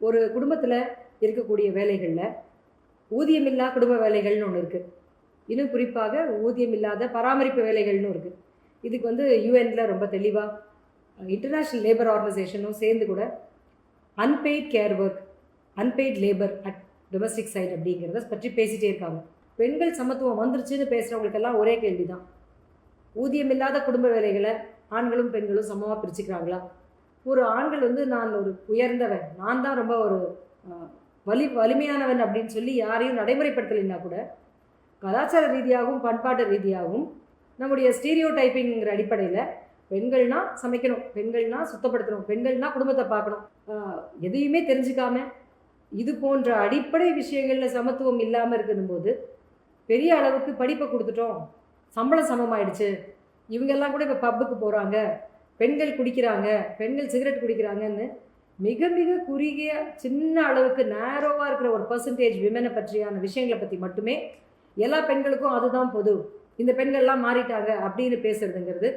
ஒரு குடும்பத்தில் இருக்கக்கூடிய வேலைகளில் ஊதியமில்லா குடும்ப வேலைகள்னு ஒன்று இருக்குது இன்னும் குறிப்பாக ஊதியம் இல்லாத பராமரிப்பு வேலைகள்னு இருக்குது இதுக்கு வந்து யூஎனில் ரொம்ப தெளிவாக இன்டர்நேஷ்னல் லேபர் ஆர்கனைசேஷனும் சேர்ந்து கூட unpaid care work unpaid labour at domestic side அப்படிங்கிறத பற்றி பேசிகிட்டே இருக்காங்க. பெண்கள் சமத்துவம் வந்துருச்சுன்னு பேசுகிறவங்களுக்கெல்லாம் ஒரே கேள்வி தான் ஊதியமில்லாத குடும்ப வேலைகளை ஆண்களும் பெண்களும் சமமாக பிரிச்சுக்கிறாங்களா? ஒரு ஆண்கள் வந்து நான் ஒரு உயர்ந்தவன் நான் தான் ரொம்ப ஒரு வலி வலிமையானவன் அப்படின்னு சொல்லி யாரையும் நடைமுறைப்படுத்தலைன்னா கூட கலாச்சார ரீதியாகவும் பண்பாட்டு ரீதியாகவும் நம்முடைய ஸ்டீரியோ டைப்பிங்கிற அடிப்படையில் பெண்கள்னா சமைக்கணும் பெண்கள்னா சுத்தப்படுத்தணும் பெண்கள்னா குடும்பத்தை பார்க்கணும். எதையுமே தெரிஞ்சுக்காம இது போன்ற அடிப்படை விஷயங்களில் சமத்துவம் இல்லாமல் இருக்கணும்போது பெரிய அளவுக்கு படிப்பை கொடுத்துட்டோம் சம்பளம் சமமாயிடுச்சு இவங்கெல்லாம் கூட இப்போ பப்புக்கு போகிறாங்க பெண்கள் குடிக்கிறாங்க பெண்கள் சிகரெட் குடிக்கிறாங்கன்னு மிக மிக குறுகிய சின்ன அளவுக்கு நேரோவாக இருக்கிற ஒரு பர்சன்டேஜ் விமனை பற்றியான விஷயங்களை பற்றி மட்டுமே எல்லா பெண்களுக்கும் அதுதான் பொது. இந்த பெண்கள்லாம் மாறிட்டாங்க அப்படின்னு பேசுறதுங்கிறது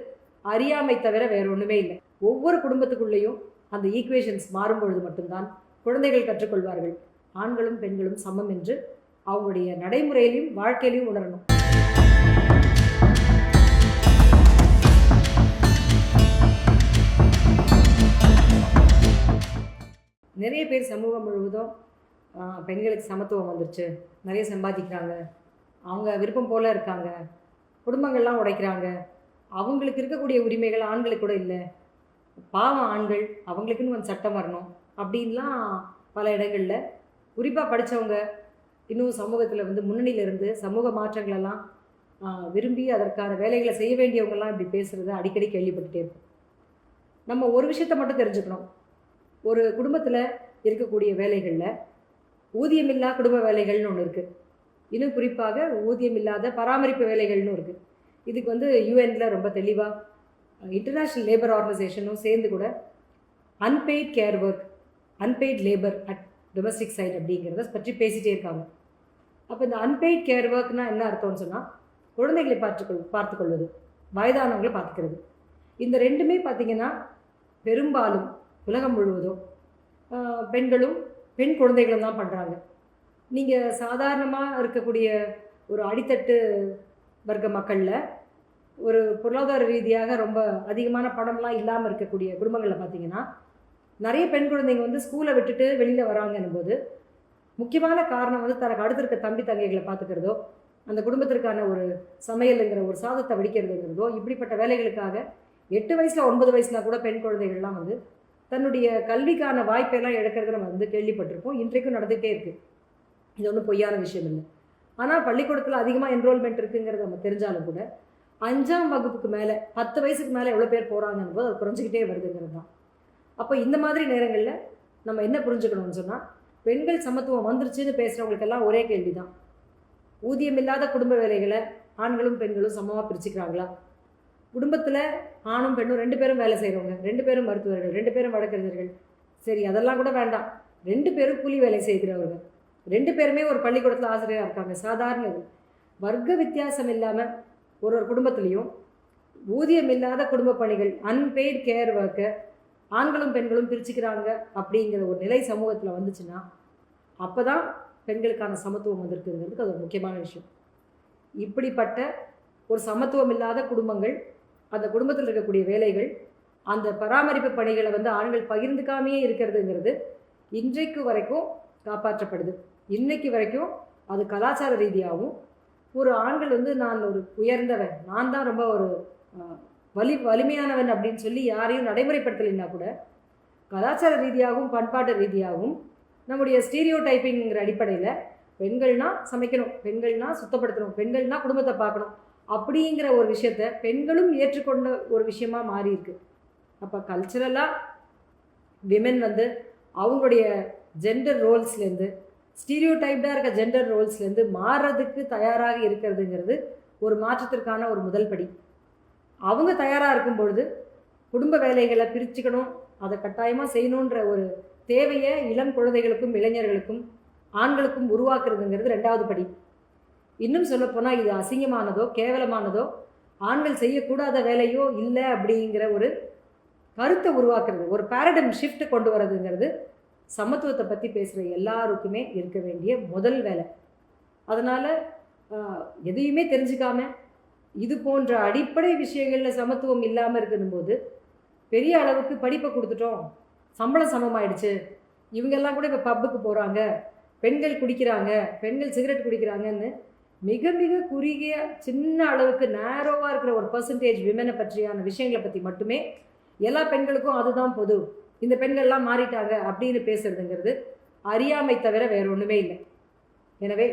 அறியாமை தவிர வேற ஒன்றுமே இல்லை. ஒவ்வொரு குடும்பத்துக்குள்ளேயும் அந்த ஈக்குவேஷன்ஸ் மாறும்பொழுது மட்டும்தான் குழந்தைகள் கற்றுக்கொள்வார்கள். ஆண்களும் பெண்களும் சமம் என்று அவங்களுடைய நடைமுறையிலையும் வாழ்க்கையிலையும் உணரணும். நிறைய பேர் சமூகம் முழுவதும் பெண்களுக்கு சமத்துவம் வந்துருச்சு. நிறைய சம்பாதிக்கிறாங்க. அவங்க விருப்பம் போல் இருக்காங்க. குடும்பங்கள்லாம் உடைக்கிறாங்க. அவங்களுக்கு இருக்கக்கூடிய உரிமைகள் ஆண்களுக்கு கூட இல்லை. பாவம் ஆண்கள் அவங்களுக்குன்னு வந்து சட்டம் வரணும். அப்படின்லாம் பல இடங்களில். குறிப்பாக படித்தவங்க இன்னும் சமூகத்தில் வந்து முன்னணியிலிருந்து சமூக மாற்றங்களெல்லாம் விரும்பி அதற்கான வேலைகளை செய்ய வேண்டியவங்கெல்லாம் இப்படி பேசுகிறத அடிக்கடி கேள்விப்பட்டுட்டே இருக்கும் நம்ம ஒரு விஷயத்தை மட்டும் தெரிஞ்சுக்கணும். ஒரு குடும்பத்தில் இருக்கக்கூடிய வேலைகளில் ஊதியமில்லா குடும்ப வேலைகள்னு ஒன்று இருக்குது இன்னும் குறிப்பாக ஊதியம் இல்லாத பராமரிப்பு வேலைகள்னு இருக்குது இதுக்கு வந்து யூஎனில் ரொம்ப தெளிவாக இன்டர்நேஷ்னல் லேபர் ஆர்கனைசேஷனும் சேர்ந்து கூட unpaid care work unpaid labour at domestic side அப்படிங்கிறத பற்றி பேசிகிட்டே இருக்காங்க. அப்போ இந்த அன்பெய்ட் கேர் ஒர்க்னால் என்ன அர்த்தம்னு சொன்னால் குழந்தைகளை பார்த்துக்கொள் பார்த்துக்கொள்வது வயதானவங்களை பார்த்துக்கிறது. இந்த ரெண்டுமே பார்த்திங்கன்னா பெரும்பாலும் உலகம் முழுவதும் பெண்களும் பெண் குழந்தைகளும் தான் பண்ணுறாங்க நீங்கள் சாதாரணமாக இருக்கக்கூடிய ஒரு அடித்தட்டு வர்க்க மக்களில் ஒரு பொருளாதார ரீதியாக ரொம்ப அதிகமான பணம்லாம் இல்லாமல் இருக்கக்கூடிய குடும்பங்களில் பார்த்தீங்கன்னா நிறைய பெண் குழந்தைங்க வந்து ஸ்கூலை விட்டுட்டு வெளியில் வராங்கன்னும் போது முக்கியமான காரணம் வந்து தனக்கு அடுத்து இருக்க தம்பி தங்கைகளை பார்த்துக்கிறதோ அந்த குடும்பத்திற்கான ஒரு சமையலுங்கிற ஒரு சாதத்தை வடிக்கிறதுங்கிறதோ இப்படிப்பட்ட வேலைகளுக்காக எட்டு வயசில் ஒன்பது வயசில் கூட பெண் குழந்தைகள்லாம் வந்து தன்னுடைய கல்விக்கான வாய்ப்பெல்லாம் எடுக்கிறது நம்ம வந்து கேள்விப்பட்டிருப்போம். இன்றைக்கும் நடந்துகிட்டே இருக்குது இது ஒன்றும் பொய்யான விஷயம் இல்லை. ஆனால் பள்ளிக்கூடத்தில் அதிகமாக என்ரோல்மெண்ட் இருக்குங்கிறது நம்ம தெரிஞ்சாலும் கூட அஞ்சாம் வகுப்புக்கு மேலே பத்து வயசுக்கு மேலே எவ்வளோ பேர் போகிறாங்கன்னு போது அது குறைஞ்சிக்கிட்டே வருதுங்கிறது தான். அப்போ இந்த மாதிரி நேரங்களில் நம்ம என்ன புரிஞ்சுக்கணும்னு சொன்னால் பெண்கள் சமத்துவம் வந்துருச்சுன்னு பேசுகிறவங்களுக்கெல்லாம் ஒரே கேள்வி தான் ஊதியம் இல்லாத குடும்ப வேலைகளை ஆண்களும் பெண்களும் சமமாக பிரிச்சுக்கிறாங்களா? குடும்பத்தில் ஆணும் பெண்ணும் ரெண்டு பேரும் வேலை செய்கிறவங்க ரெண்டு பேரும் மருத்துவர்கள் ரெண்டு பேரும் வழக்கறிஞர்கள். சரி அதெல்லாம் கூட வேண்டாம். ரெண்டு பேரும் கூலி வேலை செய்கிறவர்கள். ரெண்டு பேருமே ஒரு பள்ளிக்கூடத்தில் ஆசிரியராக இருக்காங்க சாதாரண இது. வர்க்க வித்தியாசம் இல்லாமல் ஒரு ஒரு குடும்பத்துலேயும் ஊதியம் இல்லாத குடும்ப பணிகள் அன்பெய்டு கேர் ஒர்க்கை ஆண்களும் பெண்களும் பிரிச்சுக்கிறாங்க அப்படிங்கிற ஒரு நிலை சமூகத்தில் வந்துச்சுன்னா அப்போ தான் பெண்களுக்கான சமத்துவம் வந்திருக்குங்கிறதுக்கு அது ஒரு முக்கியமான விஷயம். இப்படிப்பட்ட ஒரு சமத்துவம் இல்லாத குடும்பங்கள் அந்த குடும்பத்தில் இருக்கக்கூடிய வேலைகள் அந்த பராமரிப்பு பணிகளை வந்து ஆண்கள் பகிர்ந்துக்காமையே இருக்கிறதுங்கிறது இன்றைக்கு வரைக்கும் காப்பாற்றப்படுது. இன்னைக்கு வரைக்கும் அது கலாச்சார ரீதியாகவும் ஒரு ஆண்கள் வந்து நான் ஒரு உயர்ந்தவன் நான் தான் ரொம்ப ஒரு வலி வலிமையானவன் அப்படின்னு சொல்லி யாரையும் நடைமுறைப்படுத்தலைன்னா கூட கலாச்சார ரீதியாகவும் பண்பாட்டு ரீதியாகவும் நம்முடைய ஸ்டீரியோ டைப்பிங்கிற அடிப்படையில் பெண்கள்னால் சமைக்கணும் பெண்கள்னால் சுத்தப்படுத்தணும் பெண்கள்னா குடும்பத்தை பார்க்கணும். அப்படிங்கிற ஒரு விஷயத்த பெண்களும் ஏற்றுக்கொண்ட ஒரு விஷயமாக மாறி இருக்கு. அப்போ கல்ச்சுரலாக விமென் வந்து அவங்களுடைய ஜெண்டர் ரோல்ஸ்லேருந்து ஸ்டீரியோ டைப்டாக இருக்க ஜெண்டர் ரோல்ஸ்லேருந்து மாறுறதுக்கு தயாராக இருக்கிறதுங்கிறது ஒரு மாற்றத்திற்கான ஒரு முதல் படி. அவங்க தயாராக இருக்கும் பொழுது குடும்ப வேலைகளை பிரிச்சுக்கணும் அதை கட்டாயமாக செய்யணுன்ற ஒரு தேவையை இளம் குழந்தைகளுக்கும் இளைஞர்களுக்கும் ஆண்களுக்கும் உருவாக்குறதுங்கிறது ரெண்டாவது படி. இன்னும் சொல்லப்போனால் இது அசிங்கமானதோ கேவலமானதோ ஆண்கள் செய்யக்கூடாத வேலையோ இல்லை அப்படிங்கிற ஒரு கருத்தை உருவாக்குறது ஒரு பேரடம் ஷிஃப்ட் கொண்டு வரதுங்கிறது சமத்துவத்தை பற்றி பேசுகிற எல்லாருக்குமே இருக்க வேண்டிய முதல் வேலை. அதனால் எதையுமே தெரிஞ்சுக்காம இது போன்ற அடிப்படை விஷயங்களில் சமத்துவம் இல்லாமல் இருக்கணும்போது பெரிய அளவுக்கு படிப்பை கொடுத்துட்டோம். சம்பளம் சமமாயிடுச்சு. இவங்கெல்லாம் கூட இப்போ பப்புக்கு போகிறாங்க பெண்கள் குடிக்கிறாங்க. பெண்கள் சிகரெட் குடிக்கிறாங்கன்னு மிக மிக குறுகிய சின்ன அளவுக்கு நேரோவாக இருக்கிற ஒரு பர்சன்டேஜ் விமனை பற்றியான விஷயங்களை பற்றி மட்டுமே எல்லா பெண்களுக்கும் அதுதான் பொது. இந்த பெண்கள்லாம் மாறிட்டாங்க அப்படின்னு பேசுறதுங்கிறது அறியாமை தவிர வேற ஒன்றுமே இல்லை. எனவே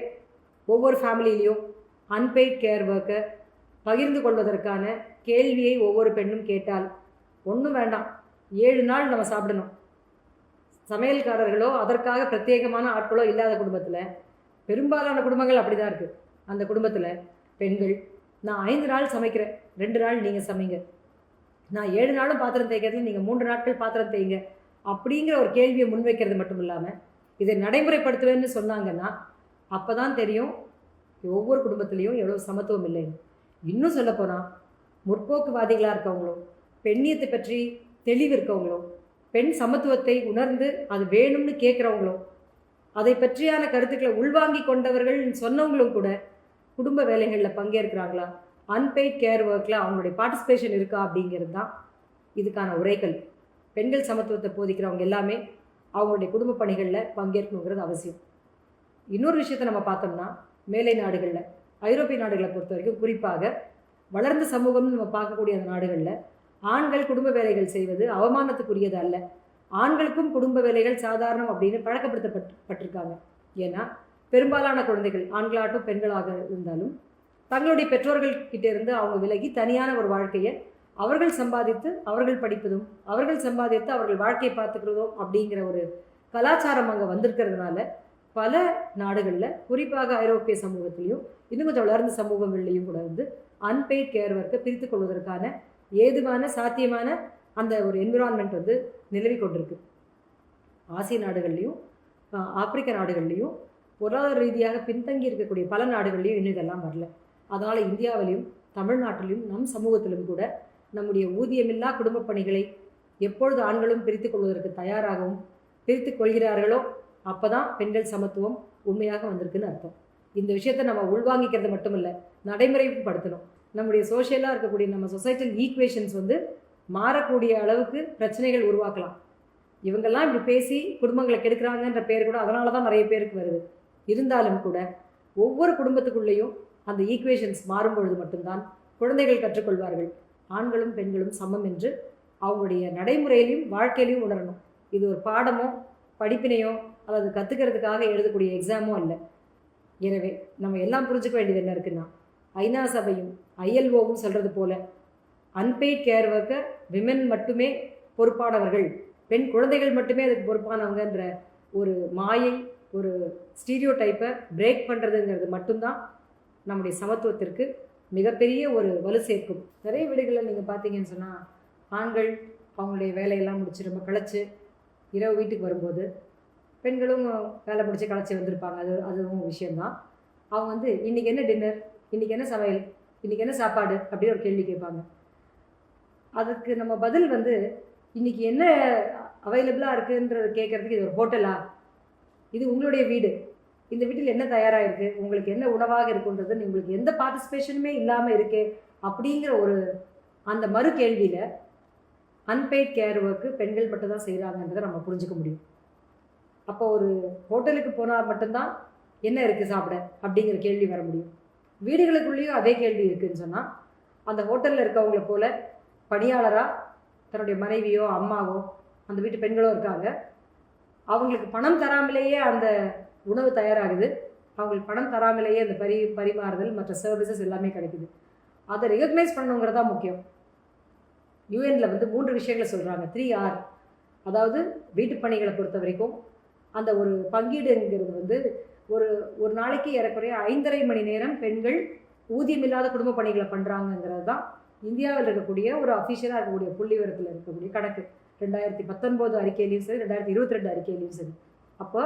ஒவ்வொரு ஃபேமிலியிலையும் அன்பெய்ட் கேர் ஒர்க்கை பகிர்ந்து கொள்வதற்கான கேள்வியை ஒவ்வொரு பெண்ணும் கேட்டால் ஒன்றும் வேண்டாம் ஏழு நாள் நம்ம சாப்பிடணும். சமையல்காரர்களோ அதற்காக பிரத்யேகமான ஆட்களோ இல்லாத குடும்பத்தில் பெரும்பாலான குடும்பங்கள் அப்படி தான் இருக்குது அந்த குடும்பத்தில் பெண்கள் நான் ஐந்து நாள் சமைக்கிறேன் ரெண்டு நாள் நீங்கள் சமைங்க. நான் ஏழு நாளும் பாத்திரம் தேய்க்கிறதுல நீங்கள் மூன்று நாட்கள் பாத்திரம் தேய்ங்க அப்படிங்கிற ஒரு கேள்வியை முன்வைக்கிறது மட்டும் இல்லாமல் இதை நடைமுறைப்படுத்துவேன்னு சொன்னாங்கன்னா அப்போ தான் தெரியும் ஒவ்வொரு குடும்பத்துலேயும் எவ்வளோ சமத்துவம் இல்லைன்னு இன்னும் சொல்லப்போனால் முற்போக்குவாதிகளாக இருக்கவங்களும் பெண்ணியத்தை பற்றி தெளிவு இருக்கவங்களும் பெண் சமத்துவத்தை உணர்ந்து அது வேணும்னு கேட்குறவங்களும் அதை பற்றியான கருத்துக்களை உள்வாங்கி கொண்டவர்கள் சொன்னவங்களும் கூட குடும்ப வேலைகளில் பங்கேற்கிறாங்களா? அன்பெய்ட் கேர் ஒர்க்கில் அவங்களுடைய பார்ட்டிசிபேஷன் இருக்கா அப்படிங்கிறது தான் இதுக்கான உரைகள். பெண்கள் சமத்துவத்தை போதிக்கிறவங்க எல்லாமே அவங்களுடைய குடும்ப பணிகளில் பங்கேற்கணுங்கிறது அவசியம். இன்னொரு விஷயத்தை நம்ம பார்த்தோம்னா மேலை நாடுகளில் ஐரோப்பிய நாடுகளை பொறுத்த வரைக்கும் குறிப்பாக வளர்ந்த சமூகம்னு நம்ம பார்க்கக்கூடிய அந்த நாடுகளில் ஆண்கள் குடும்ப வேலைகள் செய்வது அவமானத்துக்குரியது அல்ல. ஆண்களுக்கும் குடும்ப வேலைகள் சாதாரணம் அப்படின்னு பழக்கப்படுத்தப்பட்டு பட்டிருக்காங்க. ஏன்னா பெரும்பாலான குழந்தைகள் ஆண்களாகட்டும் பெண்களாக இருந்தாலும் தங்களுடைய பெற்றோர்கள் கிட்ட இருந்து அவங்க விலகி தனியான ஒரு வாழ்க்கையை அவர்கள் சம்பாதித்து அவர்கள் படிப்பதும் அவர்கள் சம்பாதித்து அவர்கள் வாழ்க்கையை பார்த்துக்கிறதும் அப்படிங்கிற ஒரு கலாச்சாரம் அங்கே வந்திருக்கிறதுனால பல நாடுகளில் குறிப்பாக ஐரோப்பிய சமூகத்திலையும் இன்னும் கொஞ்சம் வளர்ந்த சமூகங்கள்லையும் கூட வந்து அன்பெய்ட் கேர் ஒர்க்கை பிரித்து கொள்வதற்கான ஏதுவான சாத்தியமான அந்த ஒரு என்விரான்மெண்ட் வந்து நிலவி கொண்டிருக்கு. ஆசிய நாடுகள்லையும் ஆப்பிரிக்க நாடுகள்லையும் பொருளாதார ரீதியாக பின்தங்கி இருக்கக்கூடிய பல நாடுகள்லையும் இன்னும் இதெல்லாம் வரல. அதனால் இந்தியாவிலையும் தமிழ்நாட்டிலையும் நம் சமூகத்திலும் கூட நம்முடைய ஊதியமில்லா குடும்ப பணிகளை எப்பொழுது ஆண்களும் பிரித்து கொள்வதற்கு தயாராகவும் பிரித்து கொள்கிறார்களோ அப்போ தான் பெண்கள் சமத்துவம் உண்மையாக வந்திருக்குன்னு அர்த்தம். இந்த விஷயத்தை நம்ம உள்வாங்கிக்கிறது மட்டும் இல்லை நடைமுறைப்படுத்தணும் நம்முடைய சோஷியலாக இருக்கக்கூடிய நம்ம சொசைட்டல் ஈக்குவேஷன்ஸ் வந்து மாறக்கூடிய அளவுக்கு பிரச்சனைகள் உருவாக்கலாம். இவங்கெல்லாம் இப்படி பேசி குடும்பங்களை கெடுக்கிறாங்கன்ற பேர் கூட அதனால தான் நிறைய பேருக்கு வருது. இருந்தாலும் கூட ஒவ்வொரு குடும்பத்துக்குள்ளேயும் அந்த ஈக்குவேஷன்ஸ் மாறும்பொழுது மட்டும்தான் குழந்தைகள் கற்றுக்கொள்வார்கள். ஆண்களும் பெண்களும் சமம் என்று அவங்களுடைய நடைமுறையிலையும் வாழ்க்கையிலையும் உணரணும். இது ஒரு பாடமோ படிப்பினையோ அல்லது கற்றுக்கிறதுக்காக எழுதக்கூடிய எக்ஸாமோ அல்ல. எனவே நம்ம எல்லாம் புரிஞ்சுக்க வேண்டியது என்ன இருக்குன்னா ஐநா சபையும் ஐஎல்ஓவும் சொல்கிறது போல அன்பெய்ட் கேர் ஒர்க்கர் விமென் மட்டுமே பொறுப்பானவர்கள் பெண் குழந்தைகள் மட்டுமே அதுக்கு பொறுப்பானவங்கன்ற ஒரு மாயை ஒரு ஸ்டீரியோ டைப்பை பிரேக் பண்ணுறதுங்கிறது மட்டும்தான் நம்முடைய சமத்துவத்திற்கு மிகப்பெரிய ஒரு வலு சேர்க்கும். நிறைய வீடுகளில் நீங்கள் பார்த்தீங்கன்னு சொன்னால் ஆண்கள் அவங்களுடைய வேலையெல்லாம் முடிச்சு ரொம்ப களைச்சு இரவு வீட்டுக்கு வரும்போது பெண்களும் வேலை முடிச்சு களைச்சி வந்திருப்பாங்க. அது அதுவும் விஷயம்தான். அவங்க வந்து இன்றைக்கி என்ன டின்னர் இன்றைக்கி என்ன சமையல்? இன்றைக்கி என்ன சாப்பாடு? அப்படின்னு ஒரு கேள்வி கேட்பாங்க. அதுக்கு நம்ம பதில் வந்து இன்றைக்கி என்ன அவைலபிளாக இருக்குன்றது கேட்குறதுக்கு இது ஒரு ஹோட்டலா இது உங்களுடைய வீடு. இந்த வீட்டில் என்ன தயாராக இருக்குது உங்களுக்கு என்ன உணவாக இருக்குன்றது உங்களுக்கு எந்த பார்ட்டிசிபேஷனுமே இல்லாமல் இருக்கே அப்படிங்கிற ஒரு அந்த மறு கேள்வியில் அன்பெய்ட் கேர் ஒர்க்கு பெண்கள் மட்டும் தான் செய்கிறாங்கன்றதை நம்ம புரிஞ்சுக்க முடியும். அப்போ ஒரு ஹோட்டலுக்கு போனால் மட்டும்தான் என்ன இருக்குது சாப்பிட? அப்படிங்கிற கேள்வி வர முடியும். வீடுகளுக்குள்ளேயும் அதே கேள்வி இருக்குதுன்னு சொன்னால் அந்த ஹோட்டலில் இருக்கவங்கள போல பணியாளராக தன்னுடைய மனைவியோ அம்மாவோ அந்த வீட்டு பெண்களோ இருக்காங்க. அவங்களுக்கு பணம் தராமலேயே அந்த உணவு தயாராகுது. அவங்களுக்கு பணம் தராமலேயே அந்த பரி பரிமாறுதல் மற்ற சர்வீசஸ் எல்லாமே கிடைக்குது. அதை ரெகக்னைஸ் பண்ணணுங்கிறது தான் முக்கியம். யூஎனில் வந்து மூன்று விஷயங்களை சொல்கிறாங்க த்ரீ ஆர் அதாவது வீட்டு பணிகளை பொறுத்த வரைக்கும் அந்த ஒரு பங்கீடுங்கிறது வந்து ஒரு ஒரு நாளைக்கு ஏறக்குறைய ஐந்தரை மணி நேரம் பெண்கள் ஊதியமில்லாத குடும்ப பணிகளை பண்ணுறாங்கங்கிறது தான் இந்தியாவில் இருக்கக்கூடிய ஒரு அஃபிஷியலாக இருக்கக்கூடிய புள்ளி விவரத்தில் இருக்கக்கூடிய கணக்கு. ரெண்டாயிரத்தி பத்தொன்பது அறிக்கையிலையும் சரி ரெண்டாயிரத்தி இருபத்தி ரெண்டு அறிக்கையிலையும் சரி. அப்போ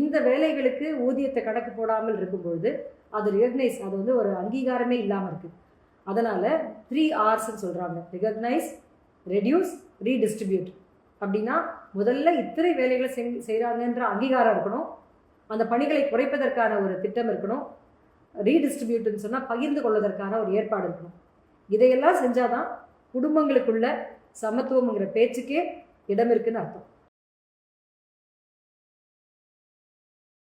இந்த வேலைகளுக்கு ஊதியத்தை கணக்கு போடாமல் இருக்கும்பொழுது அது ரிகக்னைஸ் அது வந்து ஒரு அங்கீகாரமே இல்லாமல் இருக்குது அதனால் த்ரீ ஆர்ஸ்ன்னு சொல்கிறாங்க ரிகக்னைஸ் ரெடியூஸ் ரீடிஸ்ட்ரிபியூட் அப்படின்னா முதல்ல இத்தனை வேலைகளை செய் செய்கிறாங்கன்ற அங்கீகாரம் இருக்கணும். அந்த பணிகளை குறைப்பதற்கான ஒரு திட்டம் இருக்கணும். ரீடிஸ்ட்ரிபியூட்னு சொன்னால் பகிர்ந்து கொள்வதற்கான ஒரு ஏற்பாடு இருக்கணும். இதையெல்லாம் செஞ்சாதான் குடும்பங்களுக்குள்ள சமத்துவம்ங்கிற பேச்சுக்கே இடம் இருக்குன்னு அர்த்தம்.